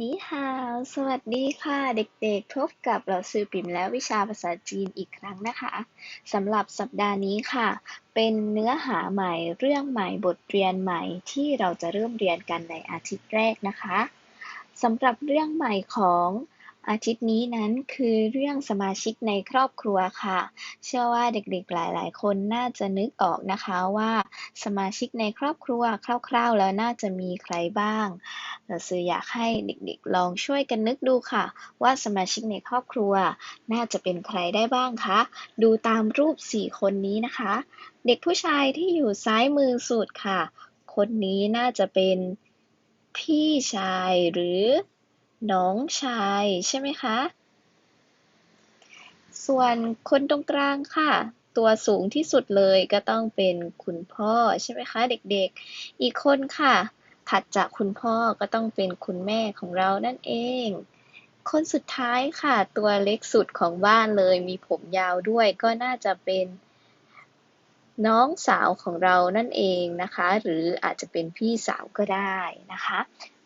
นี่ฮาวสวัสดีค่ะ เด็กๆ พบกับเราซือปิ่มและวิชาภาษาจีนอีกครั้งนะคะสำหรับสัปดาห์นี้ค่ะ เป็นเนื้อหาใหม่เรื่องใหม่บทเรียนใหม่ที่เราจะเริ่มเรียนกันในอาทิตย์แรกนะคะสำหรับเรื่องใหม่ของ อาทิตย์นี้นั้นคือเรื่องสมาชิกในครอบครัวค่ะ เชื่อว่าเด็กๆหลาย ๆ คนน่าจะนึกออกนะคะว่าสมาชิกในครอบครัวคร่าว ๆ แล้วน่าจะมีใครบ้างเราซื้ออยากให้เด็กๆ ลองช่วยกันนึกดูค่ะ ว่าสมาชิกในครอบครัว น่าจะเป็นใครได้บ้างคะดูตามรูป 4 คนนี้นะคะ เด็กผู้ชายที่อยู่ซ้ายมือสุดค่ะ คนนี้น่าจะเป็นพี่ชายหรือ น้องชายใช่ไหมคะ ส่วนคนตรงกลางค่ะ ตัวสูงที่สุดเลยก็ต้องเป็นคุณพ่อใช่ไหมคะ เด็กๆ อีกคนค่ะถัดจากคุณพ่อก็ต้องเป็นคุณแม่ของเรานั่นเอง คนสุดท้ายค่ะ ตัวเล็กสุดของบ้านเลย มีผมยาวด้วยก็น่าจะเป็น น้องสาวของเรานั่นเองนะคะ หรืออาจจะเป็นพี่สาวก็ได้นะคะ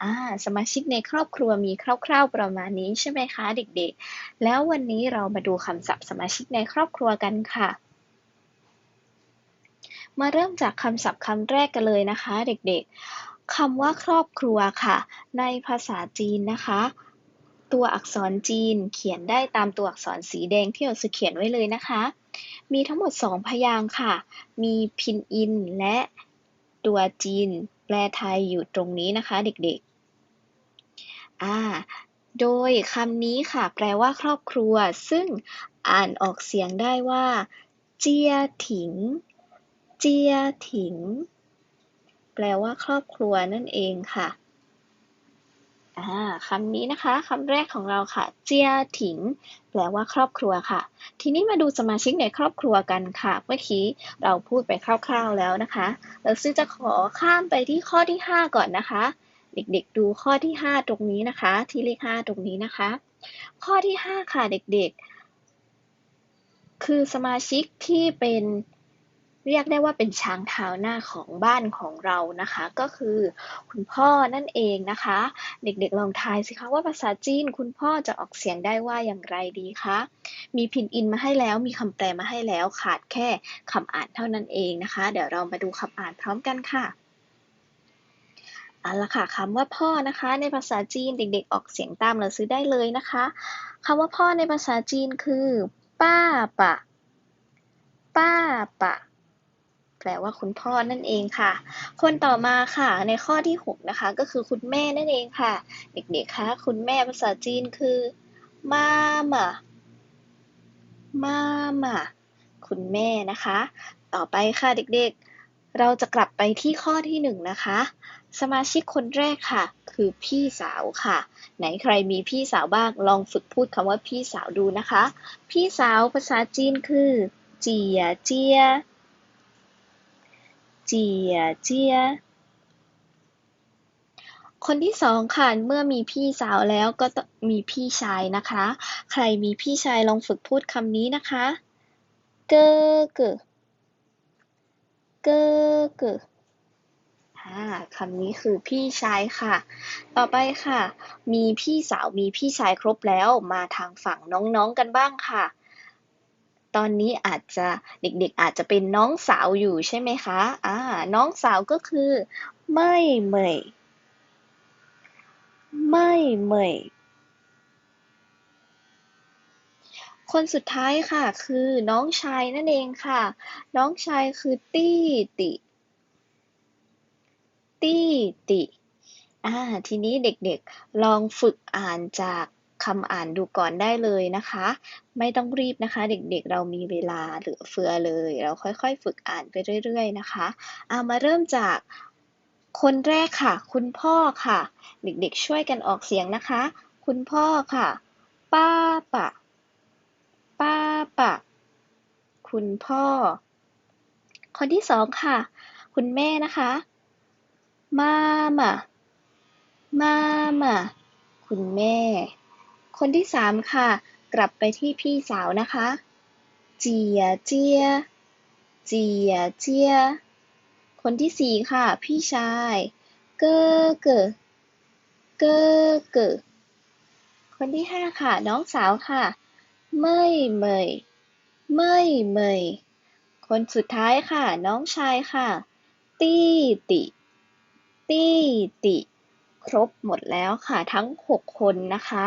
อ่าสมาชิกในครอบครัวมีคร่าว ๆประมาณนี้ใช่ไหมคะเด็กๆ แล้ววันนี้เรามาดูคำศัพท์สมาชิกในครอบครัวกันค่ะ มาเริ่มจากคำศัพท์คำแรกกันเลยนะคะ เด็กๆคำว่าครอบครัวค่ะ ในภาษาจีนนะคะตัวอักษรจีนเขียนได้ตามตัวอักษรสีแดงที่เราเขียนไว้เลยนะคะ มีทั้งหมด2พยางค์ค่ะ มีพินอินและตัวจีน แปลไทยอยู่ตรงนี้นะคะเด็กๆ อ่า โดยคำนี้ค่ะ แปลว่าครอบครัว ซึ่งอ่านออกเสียงได้ว่า เจียถิง เจียถิง แปลว่าครอบครัวนั่นเองค่ะ คำนี้นะคะคำแรกของเราค่ะ เจียถิงแปลว่าครอบครัวค่ะ ทีนี้มาดูสมาชิกในครอบครัวกันค่ะ เมื่อกี้เราพูดไปคร่าวๆแล้วนะคะเราซึ่งจะขอข้ามไปที่ข้อที่ 5 ก่อนนะคะ เด็กๆ ดูข้อที่ 5 ตรงนี้นะคะ ที่เลข5ตรงนี้นะคะ ข้อที่ 5 ค่ะเด็กๆ คือสมาชิกที่เป็น เรียกได้ว่าเป็นช้างเท้าหน้าของบ้านของเรานะคะ ก็คือคุณพ่อนั่นเองนะคะ เด็กๆลองทายสิคะว่าภาษาจีนคุณพ่อจะออกเสียงได้ว่าอย่างไรดีคะมีพินอินมาให้แล้วมีคำแปลมาให้แล้วขาดแค่คำอ่านเท่านั้นเองนะคะ เดี๋ยวเรามาดูคำอ่านพร้อมกันค่ะเอาละค่ะคำว่าพ่อนะคะ ในภาษาจีนเด็กๆ ออกเสียงตามเราซื้อได้เลยนะคะคำว่าพ่อในภาษาจีนคือ ป้าปะ ป้าปะ ลว่าคุณพ่อนั่นเองค่ะ คนต่อมาค่ะ ในข้อที่6นะคะ ก็คือคุณแม่นั่นเองค่ะ เด็กๆคะคุณแม่ภาษาจีนคือมาม่ามาม่าคุณแม่นะคะ ต่อไปค่ะเด็กๆ เราจะกลับไปที่ข้อที่1นะคะ สมาชิกคนแรกค่ะ คือพี่สาวค่ะ ไหนใครมีพี่สาวบ้างลองฝึกพูดคำว่าพี่สาวดูนะคะ พี่สาวภาษาจีนคือเจียเจีย เจียเจียคนที่สองค่ะ เมื่อมีพี่สาวแล้วก็ต้องมีพี่ชายนะคะ ใครมีพี่ชายลองฝึกพูดคำนี้นะคะ เกอเกอเกอเกอคำนี้คือพี่ชายค่ะ ต่อไปค่ะ มีพี่สาวมีพี่ชายครบแล้ว มาทางฝั่งน้องๆกันบ้างค่ะ ตอนนี้อาจจะเด็กๆอาจจะเป็นน้องสาวอยู่ใช่ไหมคะอ่าน้องสาวก็คือไม่เหมยไม่เหมยคนสุดท้ายค่ะ คือน้องชายนั่นเองค่ะ น้องชายคือตี้ติตี้ติอ่าทีนี้เด็กๆลองฝึกอ่านจาก คำอ่านดูก่อนได้เลยนะคะ ไม่ต้องรีบนะคะ เด็กๆเรามีเวลาเหลือเฟือเลย เราค่อยๆ ฝึกอ่านไปเรื่อยๆนะคะเอามาเริ่มจากคนแรกค่ะ คุณพ่อค่ะ เด็กๆช่วยกันออกเสียงนะคะ คุณพ่อค่ะป้าปะป้าปะ คุณพ่อ คนที่สองค่ะ คุณแม่นะคะมามามามาคุณแม่ คนที่สามค่ะ กลับไปที่พี่สาวนะคะเจียเจียเจียเจียคนที่สี่ค่ะ พี่ชายเกอเกอเกอเกอคนที่ห้าค่ะ น้องสาวค่ะเมยเมยเมยเมยคนสุดท้ายค่ะ น้องชายค่ะ ตี้ติตี้ติ ครบหมดแล้วค่ะทั้งหกคนนะคะ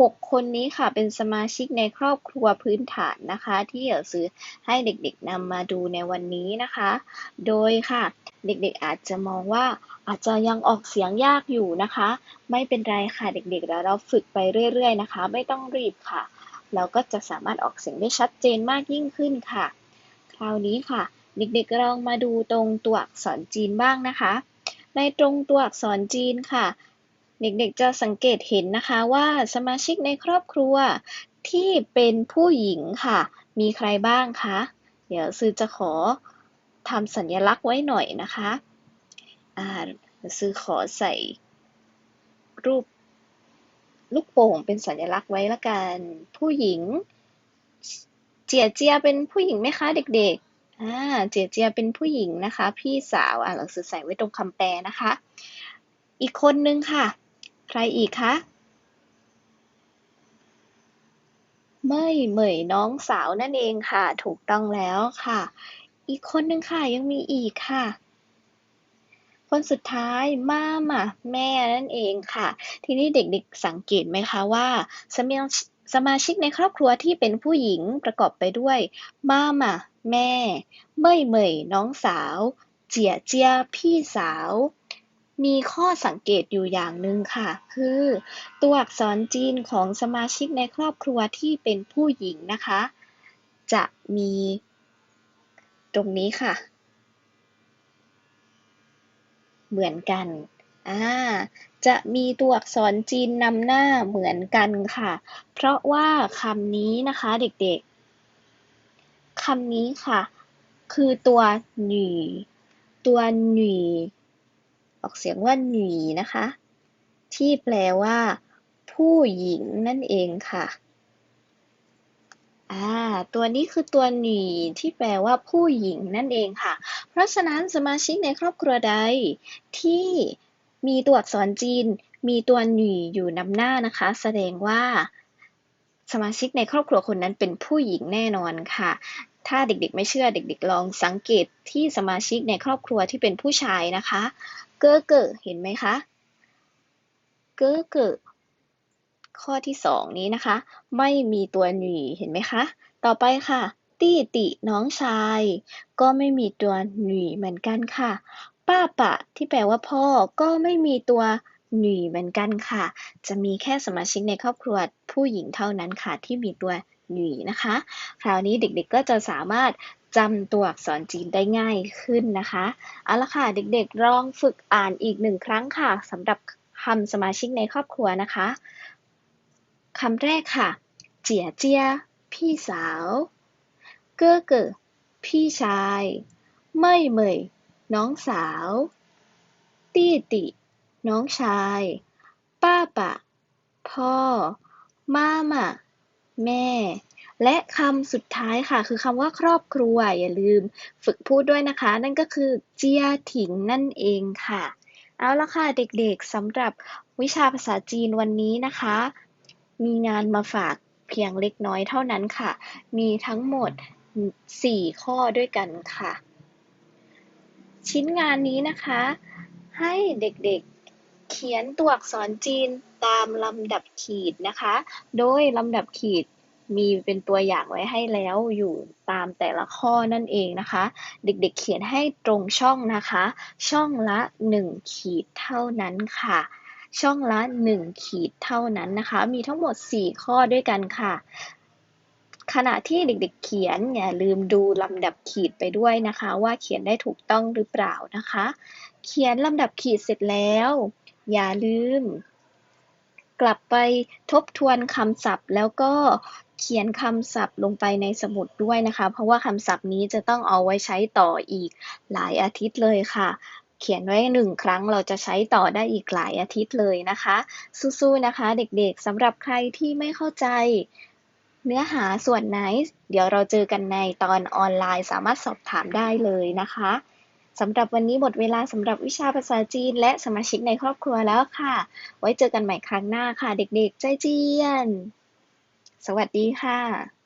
หกคนนี้ค่ะ เป็นสมาชิกในครอบครัวพื้นฐานนะคะ ที่เอ๋ซื้อให้เด็กๆนำมาดูในวันนี้นะคะ โดยค่ะ เด็กๆอาจจะมองว่าอาจจะยังออกเสียงยากอยู่นะคะ ไม่เป็นไรค่ะเด็กๆเดี๋ยวเราฝึกไปเรื่อยๆนะคะ ไม่ต้องรีบค่ะ เราก็จะสามารถออกเสียงได้ชัดเจนมากยิ่งขึ้นค่ะ คราวนี้ค่ะ เด็กๆลองมาดูตรงตัวอักษรจีนบ้างนะคะ ในตรงตัวอักษรจีนค่ะ เด็กๆจะสังเกตเห็นนะคะว่าสมาชิกในครอบครัวที่เป็นผู้หญิงค่ะ มีใครบ้างคะ เดี๋ยวซื้อจะขอทำสัญลักษณ์ไว้หน่อยนะคะอ่าซื้อขอใส่รูปลูกโป่งเป็นสัญลักษณ์ไว้ละกัน ผู้หญิง เจียเจียเป็นผู้หญิงไหมคะเด็กๆอ่าเจียเจียเป็นผู้หญิงนะคะ พี่สาวอ่าเราซื้อใส่ไว้ตรงคำแปลนะคะ อีกคนนึงค่ะ ใครอีกคะเมยเหมยน้องสาวนั่นเองค่ะ ถูกต้องแล้วค่ะ อีกคนหนึ่งค่ะยังมีอีกค่ะ คนสุดท้ายม่ามาแม่นั่นเองค่ะ ทีนี้เด็กๆสังเกตไหมคะว่าสมาสมาชิกในครอบครัวที่เป็นผู้หญิงประกอบไปด้วยม่ามาแม่ เมยเหมยน้องสาว เจียเจียพี่สาว มีข้อสังเกตอยู่อย่างหนึ่งค่ะ คือตัวอักษรจีนของสมาชิกในครอบครัวที่เป็นผู้หญิงนะคะ จะมีตรงนี้ค่ะ เหมือนกันอ่าจะมีตัวอักษรจีนนำหน้าเหมือนกันค่ะ เพราะว่าคำนี้นะคะเด็กๆคำนี้ค่ะ คือตัวหนีตัวหนี ออกเสียงว่าหนีนะคะ ที่แปลว่า ผู้หญิงนั่นเองค่ะอ่าตัวนี้คือตัวหนีที่แปลว่าผู้หญิงนั่นเองค่ะ เพราะฉะนั้นสมาชิกในครอบครัวใด ที่มีตัวอักษรจีน มีตัวหนีอยู่นำหน้านะคะ แสดงว่าสมาชิกในครอบครัวคนนั้นเป็นผู้หญิงแน่นอนค่ะ ถ้าเด็กๆไม่เชื่อเด็กๆลองสังเกตที่สมาชิกในครอบครัวที่เป็นผู้ชายนะคะ เกอเกอเห็นไหมคะเกอเกอข้อที่สองนี้นะคะ ไม่มีตัวหนีเห็นไหมคะ ต่อไปค่ะตี้ติน้องชาย ก็ไม่มีตัวหนีเหมือนกันค่ะ ป้าปะที่แปลว่าพ่อก็ไม่มีตัวหนีเหมือนกันค่ะ จะมีแค่สมาชิกในครอบครัวผู้หญิงเท่านั้นค่ะที่มีตัวหนีนะคะ คราวนี้เด็กๆก็จะสามารถ จำตัวอักษรจีนได้ง่ายขึ้นนะคะ เอาละค่ะ เด็กๆลองฝึกอ่านอีกหนึ่งครั้งค่ะสำหรับคำสมาชิกในครอบครัวนะคะคำแรกค่ะ เจียเจีย พี่สาวเก้อเก๋อพี่ชายเม่ยเมยน้องสาว ตี้ติ น้องชาย ป้าปะ พ่อ มาม่าแม่ และคำสุดท้ายค่ะ คือคำว่าครอบครัว อย่าลืมฝึกพูดด้วยนะคะ นั่นก็คือเจียถิงนั่นเองค่ะ เอาละค่ะเด็กๆสำหรับวิชาภาษาจีนวันนี้นะคะ มีงานมาฝากเพียงเล็กน้อยเท่านั้นค่ะ มีทั้งหมด 4 ข้อด้วยกันค่ะ ชิ้นงานนี้นะคะ ให้เด็กๆเขียนตัวอักษรจีนตามลำดับขีดนะคะ โดยลำดับขีด มีเป็นตัวอย่างไว้ให้แล้วอยู่ตามแต่ละข้อนั่นเองนะคะ เด็กๆเขียนให้ตรงช่องนะคะ ช่องละ 1 ขีดเท่านั้นค่ะ ช่องละ 1 ขีดเท่านั้นนะคะ มีทั้งหมด 4 ข้อด้วยกันค่ะ ขณะที่เด็กๆเขียนอย่าลืมดูลำดับขีดไปด้วยนะคะ ว่าเขียนได้ถูกต้องหรือเปล่านะคะ เขียนลำดับขีดเสร็จแล้ว อย่าลืมกลับไปทบทวนคำศัพท์แล้วก็ เขียนคำศัพท์ลงไปในสมุดด้วยนะคะ เพราะว่าคำศัพท์นี้จะต้องเอาไว้ใช้ต่ออีกหลายอาทิตย์เลยค่ะ เขียนไว้หนึ่งครั้งเราจะใช้ต่อได้อีกหลายอาทิตย์เลยนะคะ สู้ๆนะคะ เด็กๆสำหรับใครที่ไม่เข้าใจเนื้อหาส่วนไหน เดี๋ยวเราเจอกันในตอนออนไลน์สามารถสอบถามได้เลยนะคะสำหรับวันนี้หมดเวลาสำหรับวิชาภาษาจีน และสมาชิกในครอบครัวแล้วค่ะ ไว้เจอกันใหม่ครั้งหน้าค่ะ เด็กๆ ใจเจียน สวัสดีค่ะ